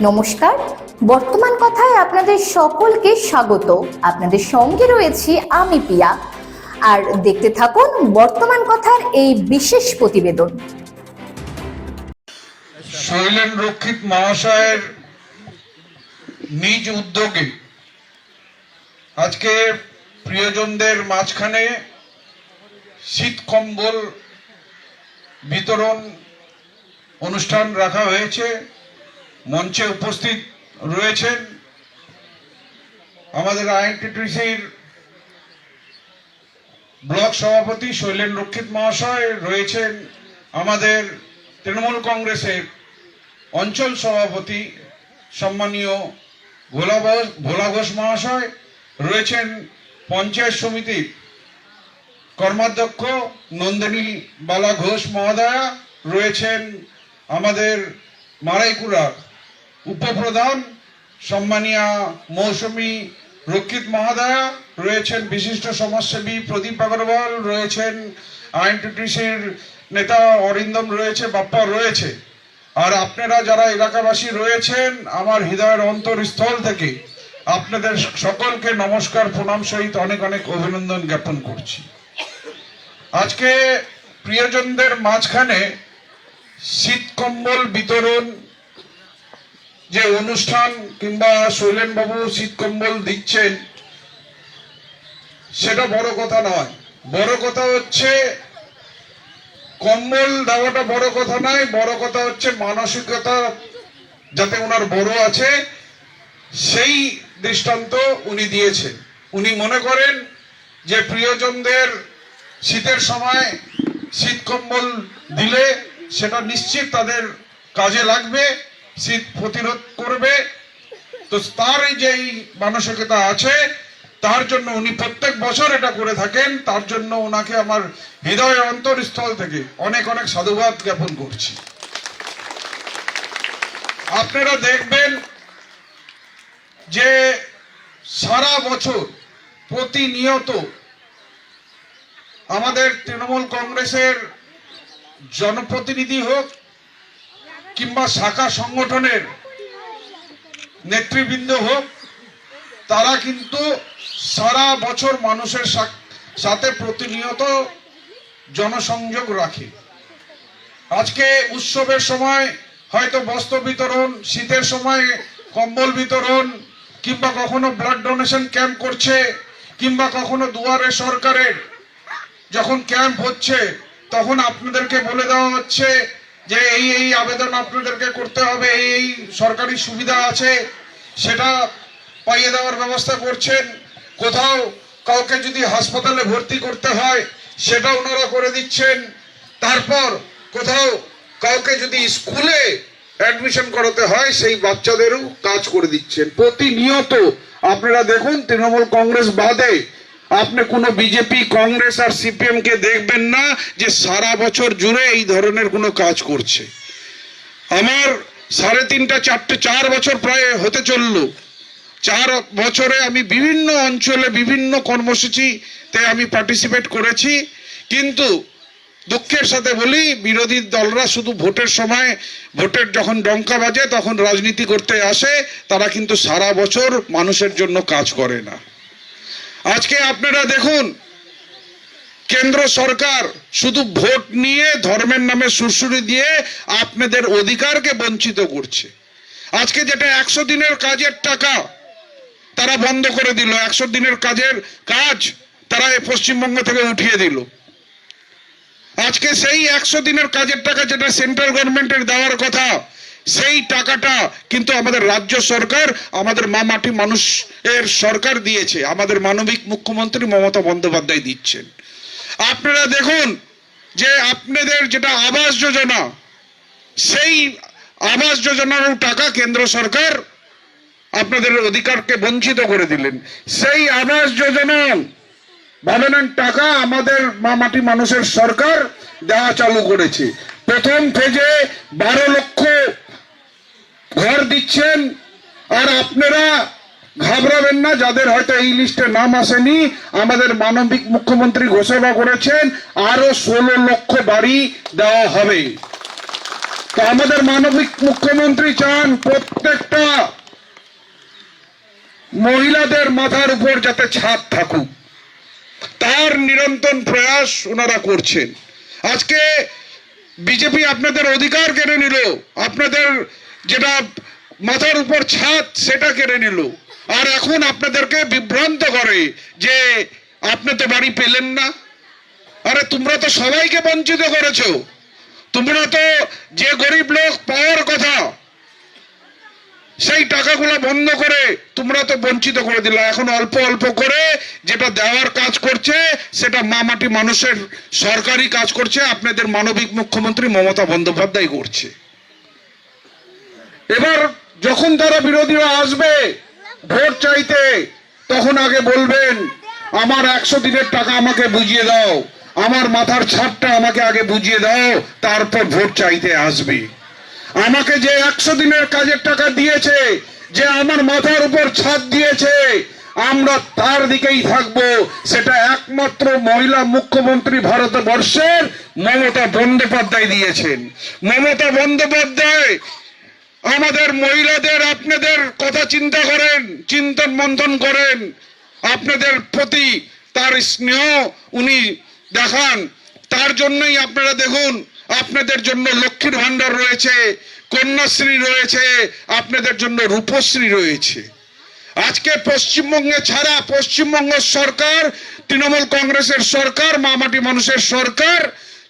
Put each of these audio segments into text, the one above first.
নমস্কার। বর্তমান কথায় আপনাদের সকলকে স্বাগত। আপনাদের সঙ্গে রয়েছি আমি পিয়া। আর দেখতে থাকুন বর্তমান কথার এই বিশেষ প্রতিবেদন। শৈলেন রক্ষিত মহাশয়ের নিজ উদ্যোগে আজকে প্রিয়জনদের মাঝখানে শীত কম্বল বিতরণ অনুষ্ঠান রাখা হয়েছে। মঞ্চে উপস্থিত রয়েছেন আমাদের আইএনটিটিসির ব্লক সভাপতি শৈলেন রক্ষিত মহাশয়, রয়েছেন আমাদের তৃণমূল কংগ্রেসের অঞ্চল সভাপতি সম্মানীয় ভোলা ভোলা ঘোষ মহাশয়, রয়েছেন পঞ্চায়েত সমিতির কর্মাধ্যক্ষ নন্দিনী বালা ঘোষ মহোদয়া, রয়েছেন আমাদের মারাইকুড়া উপপ্রধান সম্মানীয়া মৌসুমী রক্ষিত মহাদয়া, রয়েছেন বিশিষ্ট সমাজসেবী প্রদীপ আগরওয়াল, রয়েছেন আইনটিটিসির নেতা অরিন্দম রয়েছে, বাপ্পা রয়েছে। আর আপনারা যারা এলাকাবাসী রয়েছেন, আমার হৃদয়ের অন্তরস্থল থেকে আপনাদের সকলকে নমস্কার, প্রণাম সহিত অনেক অনেক অভিনন্দন জ্ঞাপন করছি। আজকে প্রিয়জনদের মাঝখানে শীত কম্বল বিতরণ যে অনুষ্ঠান কিংবা শৈলেন বাবু শীত কম্বল দিচ্ছেন, সেটা বড় কথা নয়। বড় কথা হচ্ছে কম্বল দেওয়াটা বড় কথা নয়, বড় কথা হচ্ছে মানসিকতা যাতে ওনার বড় আছে, সেই দৃষ্টান্ত উনি দিয়েছেন। উনি মনে করেন যে প্রিয়জনদের শীতের সময় শীত কম্বল দিলে সেটা নিশ্চিত তাদের কাজে লাগবে। শীত প্রতিরোধ করবে। তো তার এই যে মানসিকতা আছে, তার জন্য উনি প্রত্যেক বছর এটা করে থাকেন। তার জন্য ওনাকে আমার হৃদয় অন্তরস্থল থেকে অনেক অনেক সাধুবাদ জ্ঞাপন করছি। আপনারা দেখবেন যে সারা বছর প্রতিনিয়ত আমাদের তৃণমূল কংগ্রেসের জনপ্রতিনিধি হোক কিংবা শাখা সংগঠনের নেতৃবৃন্দ হোক, তারা কিন্তু সারা বছর মানুষের সাথে প্রতিনিয়ত জনসংযোগ রাখে। আজকে উৎসবের সময় হয়তো বস্ত্র বিতরণ, শীতের সময় কম্বল বিতরণ, কিংবা কখনো ব্লাড ডোনেশন ক্যাম্প করছে, কিংবা কখনো দুয়ারে সরকারের যখন ক্যাম্প হচ্ছে, তখন আপনাদেরকে বলে দেওয়া হচ্ছে যে এই এই আবেদন আপনাদেরকে করতে হবে, এই এই সরকারি সুবিধা আছে, সেটা পাইয়ে দেওয়ার ব্যবস্থা করছেন। কোথাও কাউকে যদি হাসপাতালে ভর্তি করতে হয়, সেটা ওনারা করে দিচ্ছেন। তারপর কোথাও কাউকে যদি স্কুলে অ্যাডমিশন করাতে হয়, সেই বাচ্চাদেরও কাজ করে দিচ্ছেন। প্রতিনিয়ত আপনারা দেখুন, তৃণমূল কংগ্রেস বাদে আপনি কোনো বিজেপি, কংগ্রেস আর সিপিএম কে দেখবেন না যে সারা বছর জুড়ে এই ধরনের কোনো কাজ করছে। আমার সাড়ে তিনটা, চারটে, চার বছর প্রায় হতে চলল। চার বছরে আমি বিভিন্ন অঞ্চলে বিভিন্ন কর্মসূচিতে আমি পার্টিসিপেট করেছি। কিন্তু দুঃখের সাথে বলি, বিরোধী দলরা শুধু ভোটের সময়, ভোটের যখন ডঙ্কা বাজে তখন রাজনীতি করতে আসে, তারা কিন্তু সারা বছর মানুষের জন্য কাজ করে না। আজকে আপনারা দেখুন, কেন্দ্র সরকার শুধু ভোট নিয়ে ধর্মের নামে সুরসুরি দিয়ে আপনাদের অধিকারকে বঞ্চিত করছে। আজকে যেটা একশো দিনের কাজের টাকা তারা বন্ধ করে দিল, একশো দিনের কাজের কাজ তারা পশ্চিমবঙ্গ থেকে উঠিয়ে দিল। আজকে সেই একশো দিনের কাজের টাকা যেটা সেন্ট্রাল গভর্নমেন্টের দেওয়ার কথা সেই টাকাটা কিন্তু আমাদের রাজ্য সরকার, আমাদের মা মাটি মানুষ এর সরকার দিয়েছে। আমাদের মানবিক মুখ্যমন্ত্রী মমতা বন্দ্যোপাধ্যায় দিচ্ছেন। আপনারা দেখুন যে আপনাদের যেটা আবাস যোজনা, সেই আবাস যোজনার টাকা কেন্দ্র সরকার আপনাদের অধিকারকে বঞ্চিত করে দিলেন। সেই আবাস যোজনা ভবনের টাকা আমাদের মা মাটি মানুষের সরকার দেওয়া চালু করেছে। প্রথম ফেজে বারো লক্ষ ঘর দিচ্ছেন, আর আপনারা ঘাবড়াবেন না, যাদের হয়তো এই লিস্টে নাম আসেনি, আমাদের মানবিক মুখ্যমন্ত্রী ঘোষণা করেছেন, আরও ষোলো লক্ষ বাড়ি দেওয়া হবে। তো আমাদের মানবিক মুখ্যমন্ত্রী চান প্রত্যেকটা মহিলাদের মাথার উপর যাতে ছাদ থাকুক। তার নিরন্তর প্রয়াস ওনারা করছেন। আজকে বিজেপি আপনাদের অধিকার কেড়ে নিল, আপনাদের যেটা মাথার উপর ছাদ, সেটা কেড়ে নিল। আর এখন আপনাদেরকে বিভ্রান্ত করে যে আপনি তো বাড়ি পেলেন না। আরে তোমরা তো সবাইকে বঞ্চিত করেছ। তোমরা তো যে গরিব লোক, পাওয়ার কথা, সেই টাকাগুলো বন্ধ করে তোমরা তো বঞ্চিত করে দিলে। এখন অল্প অল্প করে যেটা দেওয়ার কাজ করছে, সেটা মামাটি মানুষের সরকারি কাজ করছে। আপনাদের মানবিক মুখ্যমন্ত্রী মমতা বন্দ্যোপাধ্যায় করছে। এবার যখন তারা বিরোধীরা আসবে ভোট চাইতে, তখন আগে বলবেন, আমার একশো দিনের টাকা আমাকে বুঝিয়ে দাও। আমার মাথার ছাদটা আমাকে আগে বুঝিয়ে দাও, তারপর ভোট চাইতে আসবে। আমাকে যে একশো দিনের কাজের টাকা দিয়েছে, যে আমার মাথার উপর ছাদ দিয়েছে, আমরা তার দিকেই থাকব। সেটা একমাত্র মহিলা মুখ্যমন্ত্রী ভারতবর্ষের মমতা বন্দ্যোপাধ্যায় দিয়েছেন। মমতা বন্দ্যোপাধ্যায় আমাদের মহিলাদের আপনাদের কথা চিন্তা করেন, চিন্তন মন্থন করেন। আপনাদের প্রতি তার স্নেহ উনি দেখান। তার জন্যই আপনারা দেখুন, আপনাদের জন্য লক্ষ্মীর ভান্ডার রয়েছে, কন্যাশ্রী রয়েছে, আপনাদের জন্য রূপশ্রী রয়েছে। আজকে পশ্চিমবঙ্গে ছাড়া পশ্চিমবঙ্গ সরকার, তৃণমূল কংগ্রেসের সরকার, মামাটি মানুষের সরকার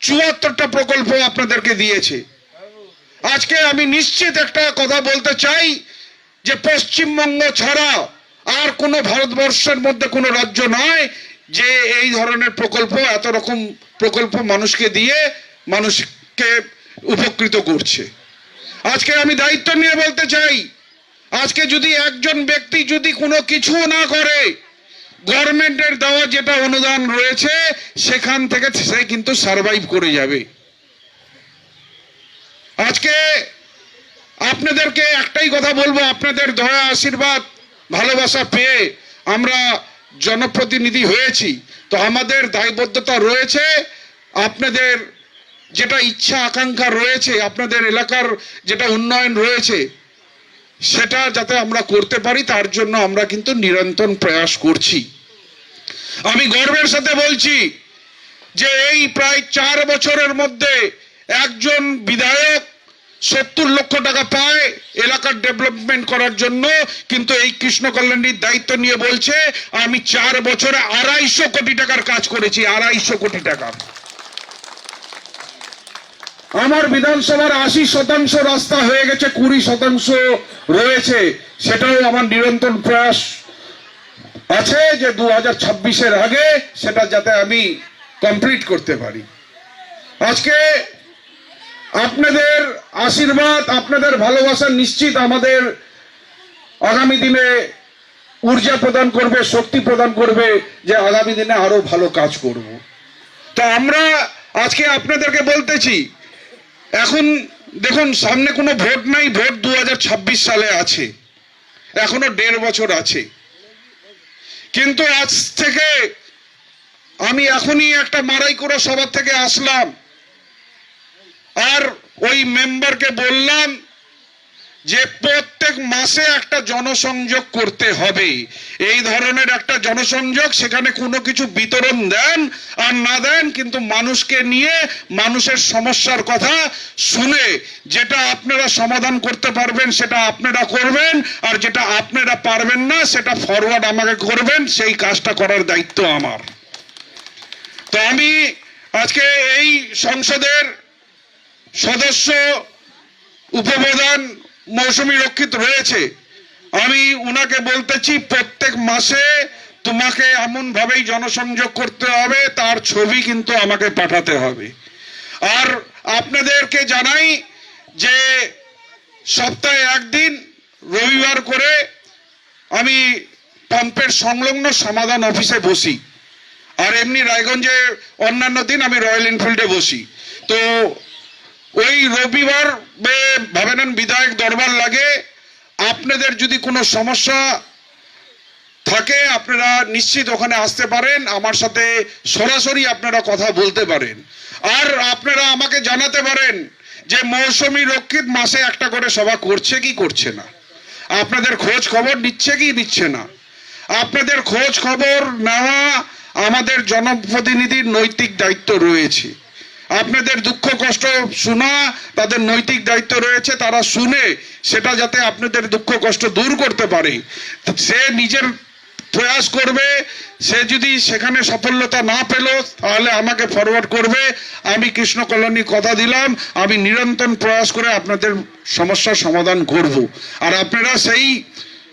চুয়াত্তরটা প্রকল্প আপনাদেরকে দিয়েছে। আজকে আমি নিশ্চিত একটা কথা বলতে চাই যে পশ্চিমবঙ্গ ছাড়া আর কোনো ভারতবর্ষের মধ্যে কোনো রাজ্য নয় যে এই ধরনের প্রকল্প, এত রকম প্রকল্প মানুষকে দিয়ে মানুষকে উপকৃত করছে। আজকে আমি দায়িত্ব নিয়ে বলতে চাই, আজকে যদি একজন ব্যক্তি যদি কোনো কিছু না করে গভর্নমেন্টের দেওয়া যেটা অনুদান রয়েছে, সেখান থেকে সে কিন্তু সার্ভাইভ করে যাবে। আজকে আপনাদেরকে একটাই কথা বলব, আপনাদের দয়া, আশীর্বাদ, ভালোবাসা পেয়ে আমরা জনপ্রতিনিধি হয়েছি। তো আমাদের দায়বদ্ধতা রয়েছে, আপনাদের যেটা ইচ্ছা, আকাঙ্ক্ষা রয়েছে, আপনাদের এলাকার যেটা উন্নয়ন রয়েছে, সেটা যাতে আমরা করতে পারি, তার জন্য আমরা কিন্তু নিরন্তর প্রয়াস করছি। আমি গর্বের সাথে বলছি যে এই প্রায় চার বছরের মধ্যে একজন বিধায়ক সত্তর লক্ষ টাকা পায় এলাকার ডেভেলপমেন্ট করার জন্য, কিন্তু এই কৃষ্ণ কল্যাণীর দায়িত্ব নিয়ে বলছে, আমি চার বছরে আড়াইশো কোটি টাকার কাজ করেছি, আড়াইশো কোটি টাকা। আমার বিধানসভার আশি শতাংশ রাস্তা হয়ে গেছে, কুড়ি শতাংশ রয়েছে সেটাও আমার নিরন্তর প্রয়াস আছে যে দু হাজার ছাব্বিশের আগে সেটা যাতে আমি কমপ্লিট করতে পারি। আজকে আপনাদের আশীর্বাদ, আপনাদের ভালোবাসা নিশ্চিত আমাদের আগামী দিনে ঊর্জা প্রদান করবে, শক্তি প্রদান করবে যে আগামী দিনে আরও ভালো কাজ করব। তো আমরা আজকে আপনাদেরকে বলতেছি, এখন দেখুন, সামনে কোনো ভোট নাই, ভোট দু হাজার ছাব্বিশ সালে আছে। এখনও দেড় বছর আছে। কিন্তু আজ থেকে আমি এখনই একটা মারাই করে সবার থেকে আসলাম। আর ওই মেম্বারকে বললাম যে প্রত্যেক মাসে একটা জনসংযোগ করতে হবে। এই ধরনের একটা জনসংযোগ সেখানে কোনো কিছু বিতরণ দেন আর না দেন কিন্তু মানুষকে নিয়ে মানুষের সমস্যার কথা শুনে যেটা আপনারা সমাধান করতে পারবেন সেটা আপনারা করবেন আর যেটা আপনারা পারবেন না সেটা ফরওয়ার্ড আমাকে করবেন, সেই কাজটা করার দায়িত্ব আমার। তো আমি আজকে এই সংসদের সদস্য উপপ্রধান মৌসুমী রক্ষিত রয়েছে। আমি উনাকে বলতেছি, প্রত্যেক মাসে তোমাকে এমন ভাবেই জনসংযোগ করতে হবে, তার ছবি কিন্তু আমাকে পাঠাতে হবে। আর আপনাদেরকে জানাই যে সপ্তাহে একদিন রবিবার করে আমি পাম্পের সংলগ্ন সমাধান অফিসে বসি। আর এমনি রায়গঞ্জে অন্যান্য দিন আমি রয়্যাল এনফিল্ডে বসি। তো ওই রবিবার ভাবে নেন বিধায়ক দরবার লাগে, আপনাদের যদি কোনো সমস্যা থাকে, আপনারা নিশ্চিত ওখানে আসতে পারেন, আমার সাথে সরাসরি আপনারা কথা বলতে পারেন। আর আপনারা আমাকে জানাতে পারেন যে মৌসুমি রক্ষিত মাসে একটা করে সভা করছে কি করছে না। আপনাদের খোঁজ খবর নিচ্ছে কি নিচ্ছে না। আপনাদের খোঁজ খবর নেওয়া আমাদের জনপ্রতিনিধির নৈতিক দায়িত্ব রয়েছে। আপনাদের দুঃখ, কষ্ট শোনা, তাদের নৈতিক দায়িত্ব রয়েছে, তারা শুনে সেটা যাতে আপনাদের দুঃখ, কষ্ট দূর করতে পারে। সে নিজের প্রয়াস করবে, সে যদি সেখানে সফলতা না পেল, তাহলে আমাকে ফরওয়ার্ড করবে। আমি কৃষ্ণ কল্যাণী কথা দিলাম, আমি নিরন্তর প্রয়াস করে আপনাদের সমস্যার সমাধান করব। আর আপনারা সেই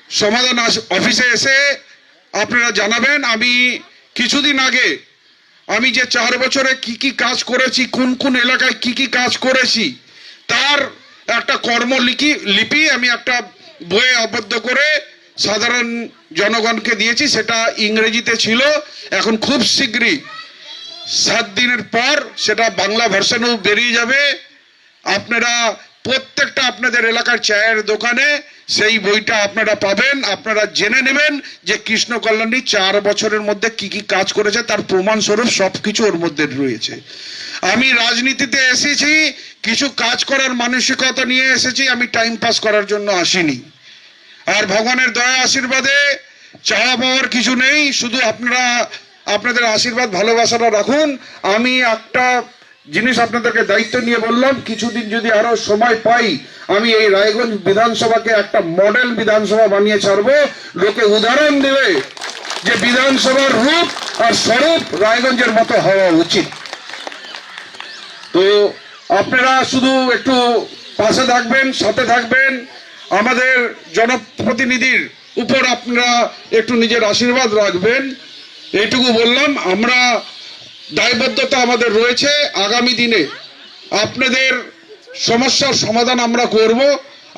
সমাধান অফিসে এসে আপনারা জানাবেন, আমি কিছুদিন আগে আমি যে চার বছরে কি কি কাজ করেছি, কোন কোন এলাকায় কি কি কাজ করেছি, তার একটা কর্মলিপি লিপি আমি একটা বইয়ে আবদ্ধ করে সাধারণ জনগণকে দিয়েছি, সেটা ইংরেজিতে ছিল, এখন খুব শীঘ্রই সাত দিনের পর সেটা বাংলা ভার্সনেও বেরিয়ে যাবে। আপনারা প্রত্যেকটা আপনাদের এলাকার চায়ের দোকানে সেই বইটা আপনারা পাবেন। আপনারা জেনে নেবেন যে কৃষ্ণ কল্যাণী চার বছরের মধ্যে কি কি কাজ করেছে, তার প্রমাণ স্বরূপ সবকিছু ওর মধ্যে রয়েছে। আমি রাজনীতিতে এসেছি, কিছু কাজ করার মানসিকতা নিয়ে এসেছি, আমি টাইম পাস করার জন্য আসিনি। আর ভগবানের দয়া আশীর্বাদে চাওয়া পাওয়ার কিছু নেই, শুধু আপনারা, আপনাদের আশীর্বাদ, ভালোবাসাটা রাখুন। আমি একটা জিনিস আপনাদেরকে দায়িত্ব নিয়ে বললাম, কিছুদিন যদি আরও সময় পাই, আমি এই রায়গঞ্জ বিধানসভাকে একটা মডেল বিধানসভা বানিয়ে ছাড়বো। লোকে উদাহরণ দেবে যে বিধানসভার রূপ আর স্বরূপ রায়গঞ্জের মতো হওয়া উচিত। তো আপনারা শুধু একটু পাশে থাকবেন, সাথে থাকবেন। আমাদের জনপ্রতিনিধির উপর আপনারা একটু নিজের আশীর্বাদ রাখবেন। এইটুকু বললাম, আমরা দায়বদ্ধতা আমাদের রয়েছে আগামী দিনে। আপনাদের সমস্যার সমাধান আমরা করব,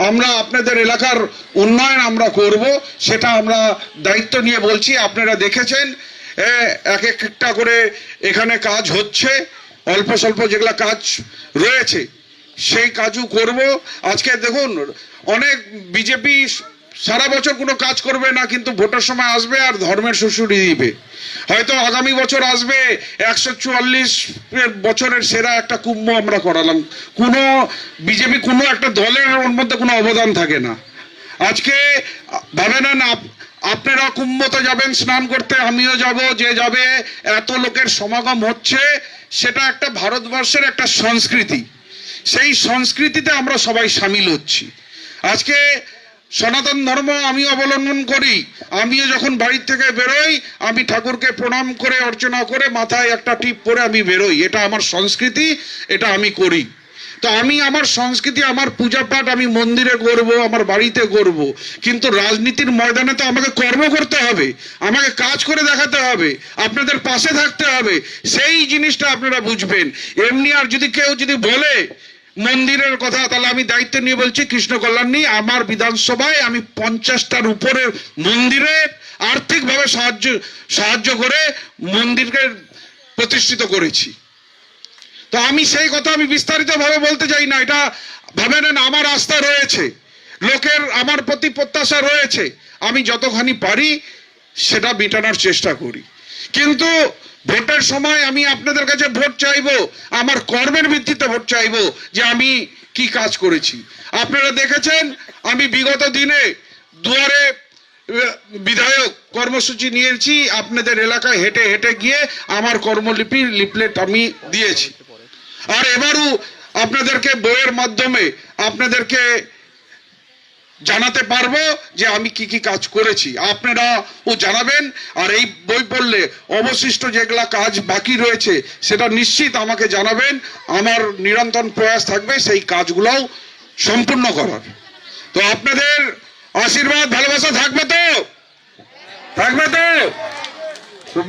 আমরা আপনাদের এলাকার উন্নয়ন আমরা করব, সেটা আমরা দায়িত্ব নিয়ে বলছি। আপনারা দেখেছেন এক একটা করে এখানে কাজ হচ্ছে, অল্প স্বল্প যেগুলো কাজ রয়েছে, সেই কাজও করব। আজকে দেখুন, অনেক বিজেপি সারা বছর কোনো কাজ করবে না, কিন্তু ভোটের সময় আসবে আর ধর্মের শ্বশুরি দিবে। হয়তো আগামী বছর আসবে, একশো চুয়াল্লিশ বছরের সেরা একটা কুম্ভ আমরা করালাম। কোনো বিজেপি, কোনো একটা দলের ওর মধ্যে কোনো অবদান থাকে না। আজকে ভাবে না না আপ- আপনারা কুম্ভতে যাবেন, স্নান করতে, আমিও যাব, যে যাবে, এত লোকের সমাগম হচ্ছে, সেটা একটা ভারতবর্ষের একটা সংস্কৃতি। সেই সংস্কৃতিতে আমরা সবাই সামিল হচ্ছি। আজকে সনাতন ধর্ম আমি অবলম্বন করি। আমিও যখন বাড়ির থেকে বেরোই, আমি ঠাকুরকে প্রণাম করে, অর্চনা করে, মাথায় একটা টিপ পরে আমি বেরোই। এটা আমার সংস্কৃতি, এটা আমি করি। তো আমি আমার সংস্কৃতি, আমার পূজা পাঠ আমি মন্দিরে করব, আমার বাড়িতে করব। কিন্তু রাজনীতির ময়দানে তো আমাকে কর্ম করতে হবে, আমাকে কাজ করে দেখাতে হবে, আপনাদের পাশে থাকতে হবে। সেই জিনিসটা আপনারা বুঝবেন। এমনি আর যদি কেউ যদি বলে মন্দিরের কথা তাহলে আমি দায়িত্ব নিয়ে বলছি কৃষ্ণ কল্যাণ নিয়ে আমার বিধানসভায় আমি পঞ্চাশটার উপরে মন্দিরে আর্থিকভাবে সাহায্য সাহায্য করে মন্দিরকে প্রতিষ্ঠিত করেছি। তো আমি সেই কথা আমি বিস্তারিত ভাবে বলতে চাই না, এটা ভাবে নেন আমার আস্থা রয়েছে, লোকের, আমার প্রতি প্রত্যাশা রয়েছে, আমি যতখানি পারি সেটা মেটানোর চেষ্টা করি। কিন্তু ভোটের সময় আমি আপনাদের কাছে ভোট চাইব, আমার কর্মের ভিত্তিতে ভোট চাইব যে আমি কি কাজ করেছি। আপনারা দেখেছেন, আমি বিগত দিনে দুয়ারে বিধায়ক কর্মসূচি নিয়েছি, আপনাদের এলাকায় হেঁটে হেঁটে গিয়ে আমার কর্মলিপি, লিপলেট আমি দিয়েছি। আর এবারও আপনাদেরকে বইয়ের মাধ্যমে, আপনাদেরকে জানাতে পারব যে আমি কি কি কাজ করেছি। আপনারা ও জানাবেন, আর এই বই পড়লে অবশিষ্ট যেগুলা কাজ বাকি রয়েছে, সেটা নিশ্চিত আমাকে জানাবেন। আমার নিরন্তর প্রয়াস থাকবে সেই কাজগুলোও সম্পূর্ণ করার। তো আপনাদের আশীর্বাদ, ভালোবাসা থাকবে তো? থাকবে তো?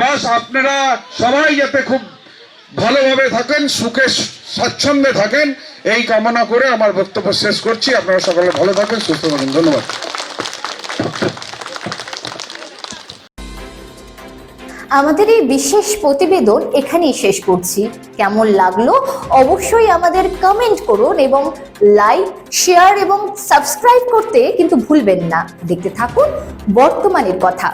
বাস আপনারা সবাই যাতে খুব ভালোভাবে থাকেন, সুখে, স্বাচ্ছন্দ্যে থাকেন এই কামনা করে আমার বক্তব্য শেষ করছি। আপনারা সকলে ভালো থাকেন সুস্থ থাকেন ধন্যবাদ। আমাদের এই বিশেষ প্রতিবেদন এখানেই শেষ করছি। কেমন লাগল অবশ্যই আমাদের কমেন্ট করুন এবং লাইক শেয়ার এবং সাবস্ক্রাইব করতে কিন্তু ভুলবেন না। দেখতে থাকুন বর্তমানের কথা।